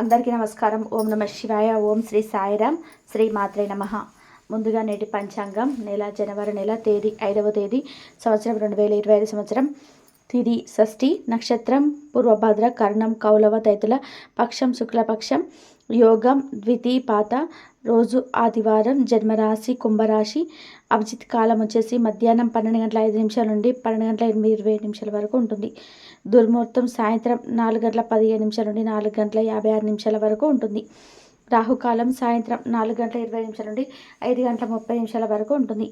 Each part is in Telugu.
అందరికీ నమస్కారం. ఓం నమ శివాయ ఓం శ్రీ సాయిరామ్ శ్రీ మాత్రే నమ. ముందుగా నేటి పంచాంగం నెల జనవరి నెల తేదీ ఐదవ తేదీ సంవత్సరం రెండు వేల ఇరవై ఐదు సంవత్సరం. తిది షష్ఠి నక్షత్రం పూర్వభద్ర కర్ణం కౌలవ తైతుల పక్షం శుక్లపక్షం యోగం ద్వితీపాత రోజు ఆదివారం జన్మరాశి కుంభరాశి. అభిజిత్ కాలం వచ్చేసి మధ్యాహ్నం పన్నెండు గంటల ఐదు నిమిషాల నుండి పన్నెండు గంటల ఎనిమిది ఇరవై నిమిషాల వరకు ఉంటుంది. దుర్ముహూర్తం సాయంత్రం నాలుగు గంటల పదిహేను నిమిషాల నుండి నాలుగు గంటల యాభై ఆరు నిమిషాల వరకు ఉంటుంది. రాహుకాలం సాయంత్రం నాలుగు గంటల ఇరవై నిమిషాల నుండి ఐదు గంటల ముప్పై నిమిషాల వరకు ఉంటుంది.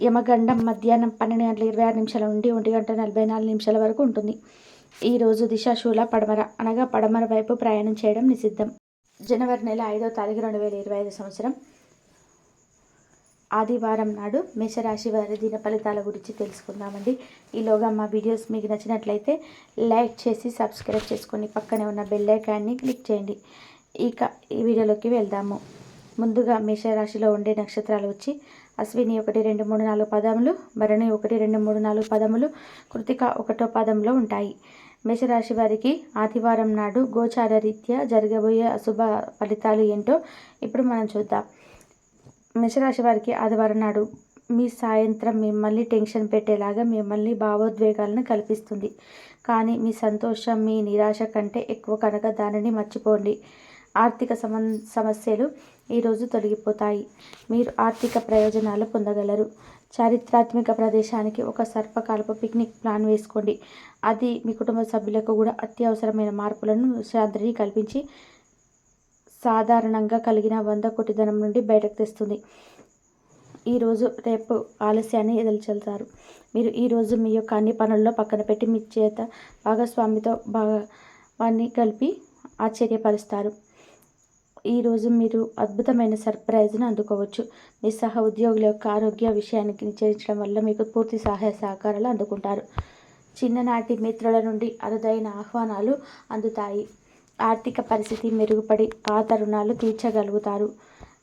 యమగండం మధ్యాహ్నం పన్నెండు గంటల ఇరవై ఆరు నిమిషాల నుండి ఒంటి గంట నలభై నాలుగు నిమిషాల వరకు ఉంటుంది. ఈరోజు దిశాశూల పడమర అనగా పడమర వైపు ప్రయాణం చేయడం నిషిద్ధం. జనవరి నెల ఐదో తారీఖు రెండు వేల ఇరవై ఐదు సంవత్సరం. ఆదివారం నాడు మేషరాశి వారి దిన ఫలితాల గురించి తెలుసుకుందామండి. ఈలోగా మా వీడియోస్ మీకు నచ్చినట్లయితే లైక్ చేసి సబ్స్క్రైబ్ చేసుకొని పక్కనే ఉన్న బెల్ ఐకాన్ని క్లిక్ చేయండి. ఇక ఈ వీడియోలోకి వెళ్దాము. ముందుగా మేషరాశిలో ఉండే నక్షత్రాలు వచ్చి అశ్విని ఒకటి రెండు మూడు నాలుగు పదములు భరణి ఒకటి రెండు మూడు నాలుగు పదములు కృతిక ఒకటో పదంలో ఉంటాయి. మేషరాశి వారికి ఆదివారం నాడు గోచార రీత్యా జరగబోయే అశుభ ఫలితాలు ఏంటో ఇప్పుడు మనం చూద్దాం. మేషరాశి వారికి ఆదివారం నాడు మీ సాయంత్రం మిమ్మల్ని టెన్షన్ పెట్టేలాగా మిమ్మల్ని భావోద్వేగాలను కల్పిస్తుంది. కానీ మీ సంతోషం మీ నిరాశ కంటే ఎక్కువ కనుక దానిని మర్చిపోండి. ఆర్థిక సమన్ సమస్యలు ఈరోజు తొలగిపోతాయి. మీరు ఆర్థిక ప్రయోజనాలు పొందగలరు. చారిత్రాత్మక ప్రదేశానికి ఒక సర్పకాలపు పిక్నిక్ ప్లాన్ వేసుకోండి. అది మీ కుటుంబ సభ్యులకు కూడా అత్యవసరమైన మార్పులను శాంతిని కల్పించి సాధారణంగా కలిగిన వంద కోటి ధనం నుండి బయటకు తెస్తుంది. ఈరోజు రేపు ఆలస్యాన్ని ఎదుల్చెల్తారు మీరు ఈరోజు మీ యొక్క అన్ని పనుల్లో పక్కన పెట్టి మీ చేత భాగస్వామితో భాగవాన్ని కలిపి ఆశ్చర్యపరుస్తారు. ఈరోజు మీరు అద్భుతమైన సర్ప్రైజ్ను అందుకోవచ్చు. మీ సహ ఉద్యోగుల యొక్క ఆరోగ్య విషయానికి నిశ్చయించడం వల్ల మీకు పూర్తి సహాయ సహకారాలు అందుకుంటారు. చిన్ననాటి మిత్రుల నుండి అరుదైన ఆహ్వానాలు అందుతాయి. ఆర్థిక పరిస్థితి మెరుగుపడి పాత రుణాలు తీర్చగలుగుతారు.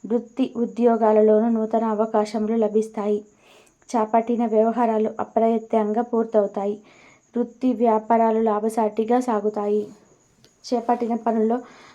వృత్తి ఉద్యోగాలలోనూ నూతన అవకాశములు లభిస్తాయి. చేపట్టిన వ్యవహారాలు అప్రయత్నంగా పూర్తవుతాయి. వృత్తి వ్యాపారాలు లాభసాటిగా సాగుతాయి. చేపట్టిన పనుల్లో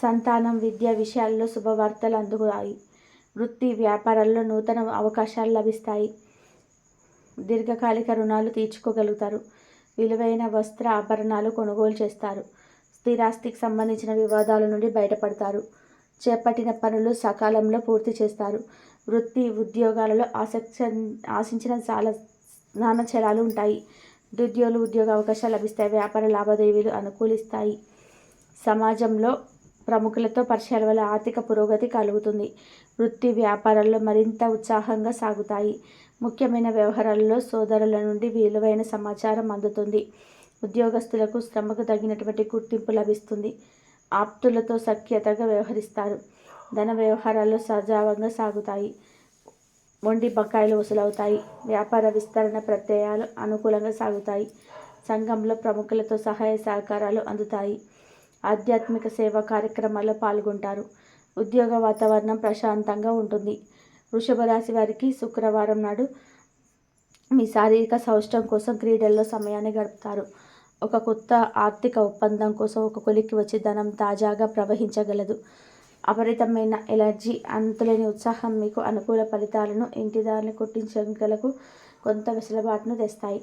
సంతానం విద్య విషయాల్లో శుభవార్తలు అందుతాయి వృత్తి వ్యాపారాల్లో నూతన అవకాశాలు లభిస్తాయి. దీర్ఘకాలిక రుణాలు తీర్చుకోగలుగుతారు. విలువైన వస్త్ర ఆభరణాలు కొనుగోలు చేస్తారు. స్థిరాస్తికి సంబంధించిన వివాదాల నుండి బయటపడతారు. చేపట్టిన పనులు సకాలంలో పూర్తి చేస్తారు. వృత్తి ఉద్యోగాలలో ఆసక్తి ఆశించిన చాలా నాణచలాలు ఉంటాయి. నిరుద్యోగులు ఉద్యోగ అవకాశాలు లభిస్తాయి. వ్యాపార లావాదేవీలు అనుకూలిస్తాయి. సమాజంలో ప్రముఖులతో పరిచయాల వల్ల ఆర్థిక పురోగతి కలుగుతుంది. వృత్తి వ్యాపారాల్లో మరింత ఉత్సాహంగా సాగుతాయి. ముఖ్యమైన వ్యవహారాల్లో సోదరుల నుండి విలువైన సమాచారం అందుతుంది. ఉద్యోగస్తులకు శ్రమకు తగినటువంటి గుర్తింపు లభిస్తుంది. ఆప్తులతో సఖ్యతగా వ్యవహరిస్తారు. ధన వ్యవహారాలు సజావంగా సాగుతాయి. మొండి బకాయిలు వసూలవుతాయి. వ్యాపార విస్తరణ ప్రత్యయాలు అనుకూలంగా సాగుతాయి. సంఘంలో ప్రముఖులతో సహాయ సహకారాలు అందుతాయి. ఆధ్యాత్మిక సేవా కార్యక్రమాల్లో పాల్గొంటారు. ఉద్యోగ వాతావరణం ప్రశాంతంగా ఉంటుంది. వృషభ రాశి వారికి శుక్రవారం నాడు మీ శారీరక సౌష్టం కోసం క్రీడల్లో సమయాన్ని గడుపుతారు. ఒక కొత్త ఆర్థిక ఒప్పందం కోసం ఒక కొలిక్కి వచ్చి ధనం తాజాగా ప్రవహించగలదు. అపరితమైన ఎలర్జీ అంతులేని ఉత్సాహం మీకు అనుకూల ఫలితాలను ఇంటిదారిని కొట్టించగలకు కొంత వెసులుబాటును తెస్తాయి.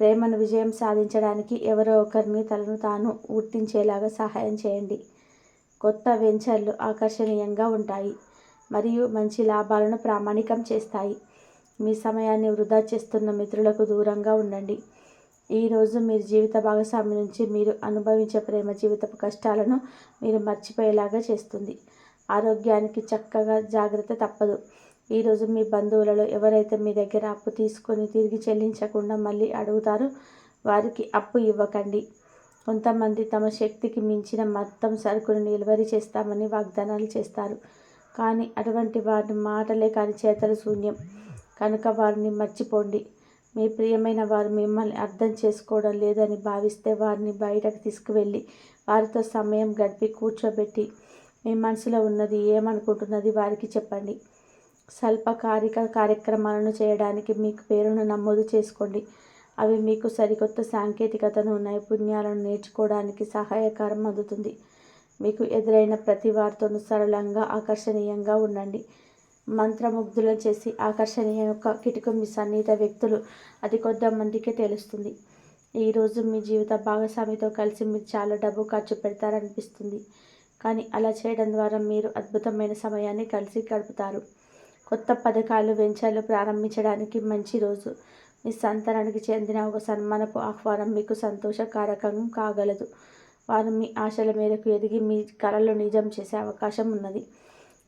ప్రేమను విజయం సాధించడానికి ఎవరో ఒకరిని తలను తాను గుర్తించేలాగా సహాయం చేయండి. కొత్త వెంచర్లు ఆకర్షణీయంగా ఉంటాయి మరియు మంచి లాభాలను ప్రామాణికం చేస్తాయి. మీ సమయాన్ని వృధా చేస్తున్న మిత్రులకు దూరంగా ఉండండి. ఈరోజు మీరు జీవిత భాగస్వామి నుంచి మీరు అనుభవించే ప్రేమ జీవితపు కష్టాలను మీరు మర్చిపోయేలాగా చేస్తుంది. ఆరోగ్యానికి చక్కగా జాగ్రత్త తప్పదు. ఈరోజు మీ బంధువులలో ఎవరైతే మీ దగ్గర అప్పు తీసుకొని తిరిగి చెల్లించకుండా మళ్ళీ అడుగుతారో వారికి అప్పు ఇవ్వకండి. కొంతమంది తమ శక్తికి మించిన మొత్తం సరుకును డెలివరీ చేస్తామని వాగ్దానాలు చేస్తారు. కానీ అటువంటి వారి మాటలే కానీ చేతలు శూన్యం. కనుక వారిని మర్చిపోండి. మీ ప్రియమైన వారు మిమ్మల్ని అర్థం చేసుకోవడం లేదని భావిస్తే వారిని బయటకు తీసుకువెళ్ళి వారితో సమయం గడిపి కూర్చోబెట్టి మీ మనసులో ఉన్నది ఏమనుకుంటున్నది వారికి చెప్పండి. స్వల్పకారిక కార్యక్రమాలను చేయడానికి మీకు పేరును నమోదు చేసుకోండి. అవి మీకు సరికొత్త సాంకేతికతను నైపుణ్యాలను నేర్చుకోవడానికి సహాయకరం అందుతుంది. మీకు ఎదురైన ప్రతి వారితోనూ సరళంగా ఆకర్షణీయంగా ఉండండి. మంత్రముగ్ధులను చేసి ఆకర్షణీయ యొక్క కిటుకం మీ సన్నిహిత వ్యక్తులు అది మందికి తెలుస్తుంది. ఈరోజు మీ జీవిత భాగస్వామితో కలిసి మీరు చాలా డబ్బు ఖర్చు పెడతారనిపిస్తుంది. కానీ అలా చేయడం ద్వారా మీరు అద్భుతమైన సమయాన్ని కలిసి గడుపుతారు. కొత్త పథకాలు వెంచర్లు ప్రారంభించడానికి మంచి రోజు. మీ సంతానానికి చెందిన ఒక సన్మానపు ఆహ్వానం మీకు సంతోషకారకం కాగలదు. వారు మీ ఆశల మేరకు ఎదిగి మీ కళలు నిజం చేసే అవకాశం ఉన్నది.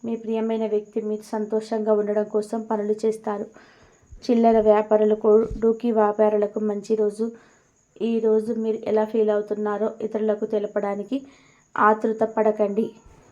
మీ ప్రియమైన వ్యక్తి మీరు సంతోషంగా ఉండడం కోసం పనులు చేస్తారు. చిల్లర వ్యాపారులకు డూకీ వ్యాపారులకు మంచి రోజు. ఈరోజు మీరు ఎలా ఫీల్ అవుతున్నారో ఇతరులకు తెలపడానికి ఆతృత పడకండి.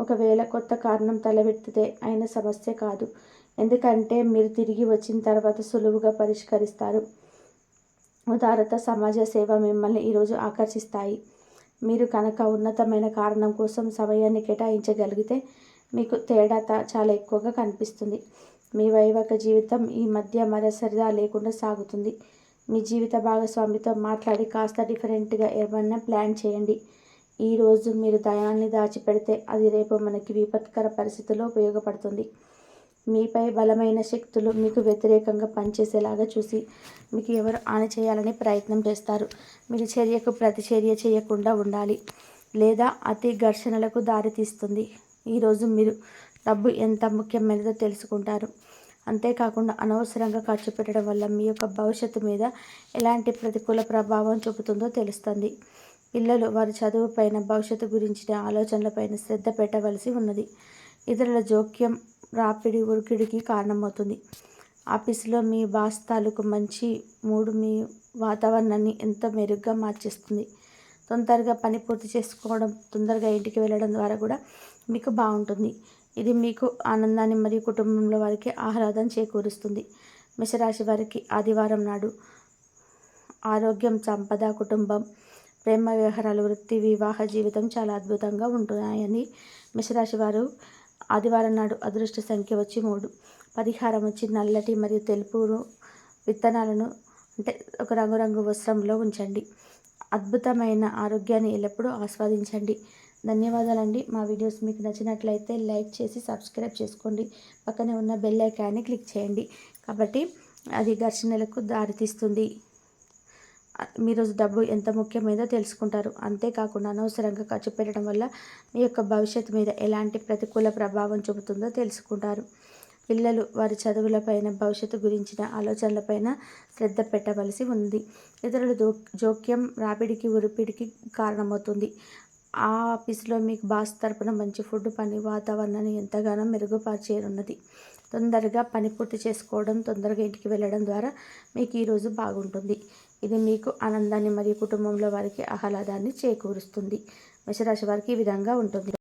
ఒకవేళ కొత్త కారణం తలబెట్టితే అయిన సమస్య కాదు. ఎందుకంటే మీరు తిరిగి వచ్చిన తర్వాత సులువుగా పరిష్కరిస్తారు. ఉదారత సమాజ సేవ మిమ్మల్ని ఈరోజు ఆకర్షిస్తాయి. మీరు కనుక ఉన్నతమైన కారణం కోసం సమయాన్ని కేటాయించగలిగితే మీకు తేడా చాలా ఎక్కువగా కనిపిస్తుంది. మీ వైవాహిక జీవితం ఈ మధ్య మరసరిదా లేకుండా సాగుతుంది. మీ జీవిత భాగస్వామితో మాట్లాడి కాస్త డిఫరెంట్గా ఏమన్నా ప్లాన్ చేయండి. ఈరోజు మీరు దయాన్ని దాచిపెడితే అది రేపు మనకి విపత్కర పరిస్థితుల్లో ఉపయోగపడుతుంది. మీపై బలమైన శక్తులు మీకు వ్యతిరేకంగా పనిచేసేలాగా చూసి మీకు ఎవరు ఆని చేయాలని ప్రయత్నం చేస్తారు. మీరు చర్యకు ప్రతిచర్య చేయకుండా ఉండాలి. లేదా అతి ఘర్షణలకు దారితీస్తుంది ఈరోజు మీరు డబ్బు ఎంత ముఖ్యమైనదో తెలుసుకుంటారు. అంతేకాకుండా అనవసరంగా ఖర్చు పెట్టడం వల్ల మీ యొక్క భవిష్యత్తు మీద ఎలాంటి ప్రతికూల ప్రభావం చూపుతుందో తెలుస్తుంది. పిల్లలు వారి చదువుపైన భవిష్యత్తు గురించిన ఆలోచనలపైన శ్రద్ధ పెట్టవలసి ఉన్నది. ఇతరుల జోక్యం రాపిడి ఉరికిడికి కారణమవుతుంది. ఆఫీసులో మీ బాస్ తాలూకు మంచి మూడు మీ వాతావరణాన్ని ఎంతో మెరుగ్గా మార్చేస్తుంది. తొందరగా పని పూర్తి చేసుకోవడం తొందరగా ఇంటికి వెళ్ళడం ద్వారా కూడా మీకు బాగుంటుంది. ఇది మీకు ఆనందాన్ని మరియు కుటుంబంలో వారికి ఆహ్లాదం చేకూరుస్తుంది. మిషరాశి వారికి ఆదివారం నాడు ఆరోగ్యం సంపద కుటుంబం ప్రేమ వ్యవహారాలు వృత్తి వివాహ జీవితం చాలా అద్భుతంగా ఉంటున్నాయని మిషరాశి వారు ఆదివారం నాడు అదృష్ట సంఖ్య వచ్చి మూడు. పరిహారం వచ్చి నల్లటి మరియు తెలుపు విత్తనాలను అంటే ఒక రంగురంగు వస్త్రంలో ఉంచండి. అద్భుతమైన ఆరోగ్యాన్ని ఎల్లప్పుడూ ఆస్వాదించండి. ధన్యవాదాలండి. మా వీడియోస్ మీకు నచ్చినట్లయితే లైక్ చేసి సబ్స్క్రైబ్ చేసుకోండి. పక్కనే ఉన్న బెల్ ఐకాన్ని క్లిక్ చేయండి. కాబట్టి అది ఘర్షణలకు దారితీస్తుంది. మీరు డబ్బు ఎంత ముఖ్యమైనదో తెలుసుకుంటారు. అంతేకాకుండా అనవసరంగా ఖర్చు పెట్టడం వల్ల మీ యొక్క భవిష్యత్తు మీద ఎలాంటి ప్రతికూల ప్రభావం చూపుతుందో తెలుసుకుంటారు. పిల్లలు వారి చదువులపైన భవిష్యత్తు గురించిన ఆలోచనలపైన శ్రద్ధ పెట్టవలసి ఉంది. ఇతరుల జోక్యం రాపిడికి ఉరిపిడికి కారణమవుతుంది. ఆ ఆఫీస్లో మీకు బాస్ తరపున మంచి ఫుడ్ పని వాతావరణాన్ని ఎంతగానో మెరుగుపరిచేరున్నది తొందరగా పని పూర్తి చేసుకోవడం తొందరగా ఇంటికి వెళ్ళడం ద్వారా మీకు ఈరోజు బాగుంటుంది. ఇది మీకు ఆనందాన్ని మరియు కుటుంబంలో వారికి ఆహ్లాదాన్ని చేకూరుస్తుంది. మేషరాశి వారికి ఈ విధంగా ఉంటుంది.